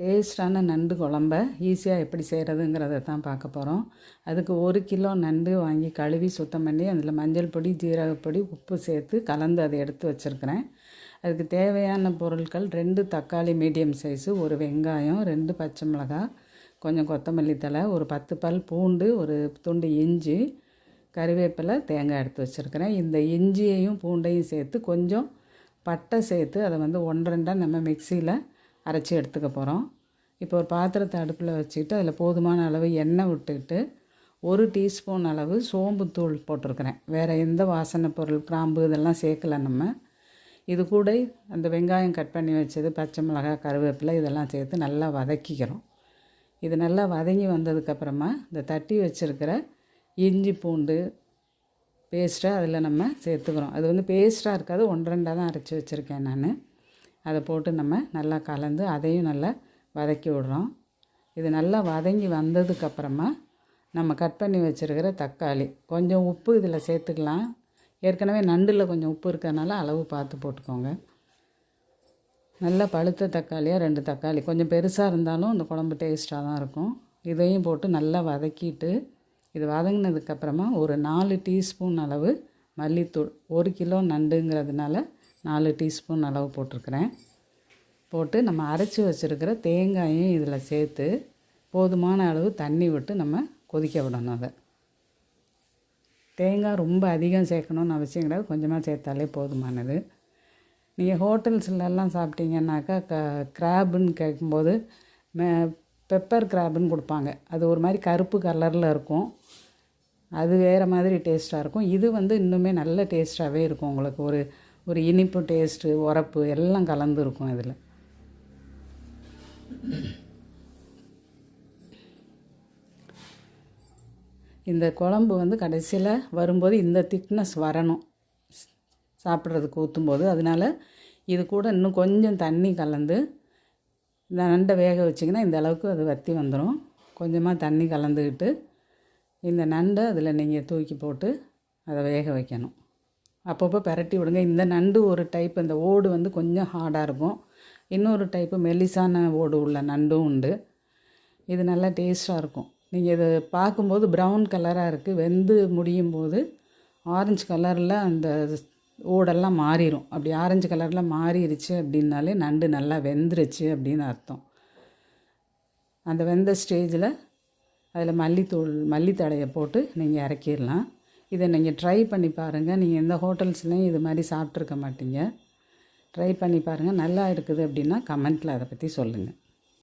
டேஸ்டான நண்டு குழம்ப ஈஸியாக எப்படி செய்கிறதுங்கிறத தான் பார்க்க போகிறோம் அதுக்கு ஒரு கிலோ நண்டு வாங்கி கழுவி சுத்தம் பண்ணி அதில் மஞ்சள் பொடி ஜீரகப்பொடி உப்பு சேர்த்து கலந்து அதை எடுத்து வச்சுருக்கிறேன். அதுக்கு தேவையான பொருட்கள் ரெண்டு தக்காளி மீடியம் சைஸு ஒரு வெங்காயம் ரெண்டு பச்சை மிளகாய் கொஞ்சம் கொத்தமல்லி தழை ஒரு பத்து பல் பூண்டு ஒரு துண்டு இஞ்சி கறிவேப்பிலை தேங்காய் எடுத்து வச்சுருக்கிறேன். இந்த இஞ்சியையும் பூண்டையும் சேர்த்து கொஞ்சம் பட்டை சேர்த்து அதை வந்து ஒன்று ரெண்டாக நம்ம மிக்சியில் அரைச்சி எடுத்துக்க போகிறோம் இப்போ ஒரு பாத்திரத்தை அடுப்பில் வச்சுக்கிட்டு அதில் போதுமான அளவு எண்ணெய் விட்டுக்கிட்டு ஒரு டீஸ்பூன் அளவு சோம்புத்தூள் போட்டிருக்கிறேன். வேறு எந்த வாசனை பொருள் கிராம்பு இதெல்லாம் சேர்க்கல நம்ம. இது கூட அந்த வெங்காயம் கட் பண்ணி வச்சது பச்சை மிளகாய் கருவேப்பிலை இதெல்லாம் சேர்த்து நல்லா வதக்கிக்கிறோம். இது நல்லா வதங்கி வந்ததுக்கப்புறமா இந்த தட்டி வச்சுருக்கிற இஞ்சி பூண்டு பேஸ்ட்டை அதில் நம்ம சேர்த்துக்கிறோம். அது வந்து பேஸ்ட்டாக இருக்காது ஒன்று ரெண்டாக தான் அரைச்சி வச்சுருக்கேன் நான். அதை போட்டு நம்ம நல்லா கலந்து அதையும் நல்லா வதக்கி விடுறோம். இது நல்லா வதங்கி வந்ததுக்கப்புறமா நம்ம கட் பண்ணி வச்சுருக்கிற தக்காளி. கொஞ்சம் உப்பு இதில் சேர்த்துக்கலாம். ஏற்கனவே நண்டில் கொஞ்சம் உப்பு இருக்கிறதுனால அளவு பார்த்து போட்டுக்கோங்க. நல்லா பழுத்த தக்காளியாக ரெண்டு தக்காளி. கொஞ்சம் பெருசாக இருந்தாலும் இந்த குழம்பு டேஸ்ட்டாக தான் இருக்கும். இதையும் போட்டு நல்லா வதக்கிட்டு இது வதங்கினதுக்கப்புறமா ஒரு நாலு டீஸ்பூன் அளவு மல்லித்தூள். ஒரு கிலோ நண்டுங்கிறதுனால நாலு டீஸ்பூன் அளவு போட்டிருக்கிறேன். போட்டு நம்ம அரைச்சி வச்சுருக்கிற தேங்காயும் இதில் சேர்த்து போதுமான அளவு தண்ணி விட்டு நம்ம கொதிக்க விடணும் அதை. தேங்காய் ரொம்ப அதிகம் சேர்க்கணுன்னு அவசியம் கிடையாது. கொஞ்சமாக சேர்த்தாலே போதுமானது. நீங்கள் ஹோட்டல்ஸ்லலாம் சாப்பிட்டீங்கன்னாக்கா க கிராபுன்னு கேட்கும்போது மே பெப்பர் கிராபுன்னு கொடுப்பாங்க. அது ஒரு மாதிரி கருப்பு கலரில் இருக்கும். அது வேறு மாதிரி டேஸ்ட்டாக இருக்கும். இது வந்து இன்னுமே நல்ல டேஸ்ட்டாகவே இருக்கும் உங்களுக்கு. ஒரு ஒரு இனிப்பு டேஸ்ட்டு உரப்பு எல்லாம் கலந்து இருக்கும் இதில். இந்த குழம்பு வந்து கடைசியில் வரும்போது இந்த திக்னஸ் வரணும். சாப்பிட்றதுக்கு ஊற்றும்போது அதனால் இது கூட இன்னும் கொஞ்சம் தண்ணி கலந்து இந்த நண்டை வேக வச்சிங்கன்னா இந்த அளவுக்கு அது வற்றி வந்துடும் கொஞ்சமாக தண்ணி கலந்துக்கிட்டு இந்த நண்டை அதில் நீங்கள் தூக்கி போட்டு அதை வேக வைக்கணும். அப்பப்போ பெரட்டி விடுங்க. இந்த நண்டு ஒரு டைப் இந்த ஓடு வந்து கொஞ்சம் ஹார்டாக இருக்கும். இன்னொரு டைப்பு மெல்லிசான ஓடு உள்ள நண்டும் உண்டு. இது நல்லா டேஸ்ட்டாக இருக்கும். நீங்கள் இது பார்க்கும்போது ப்ரௌன் கலராக இருக்குது வெந்து முடியும் போது ஆரஞ்சு கலரில் அந்த ஓடெல்லாம் மாறிடும் அப்படி ஆரஞ்சு கலரில் மாறிடுச்சு அப்படின்னாலே நண்டு நல்லா வெந்துருச்சு அப்படின்னு அர்த்தம். அந்த வெந்த ஸ்டேஜில் அதில் மல்லித்தூள் மல்லித்தழையை போட்டு நீங்கள் இறக்கிடலாம். இதை நீங்கள் ட்ரை பண்ணி பாருங்கள் நீங்கள் எந்த ஹோட்டல்ஸ்லேயும் இது மாதிரி சாப்பிட்ருக்க மாட்டீங்க. ட்ரை பண்ணி பாருங்கள் நல்லா இருக்குது அப்படின்னா கமெண்ட்டில் அதை பற்றி சொல்லுங்கள்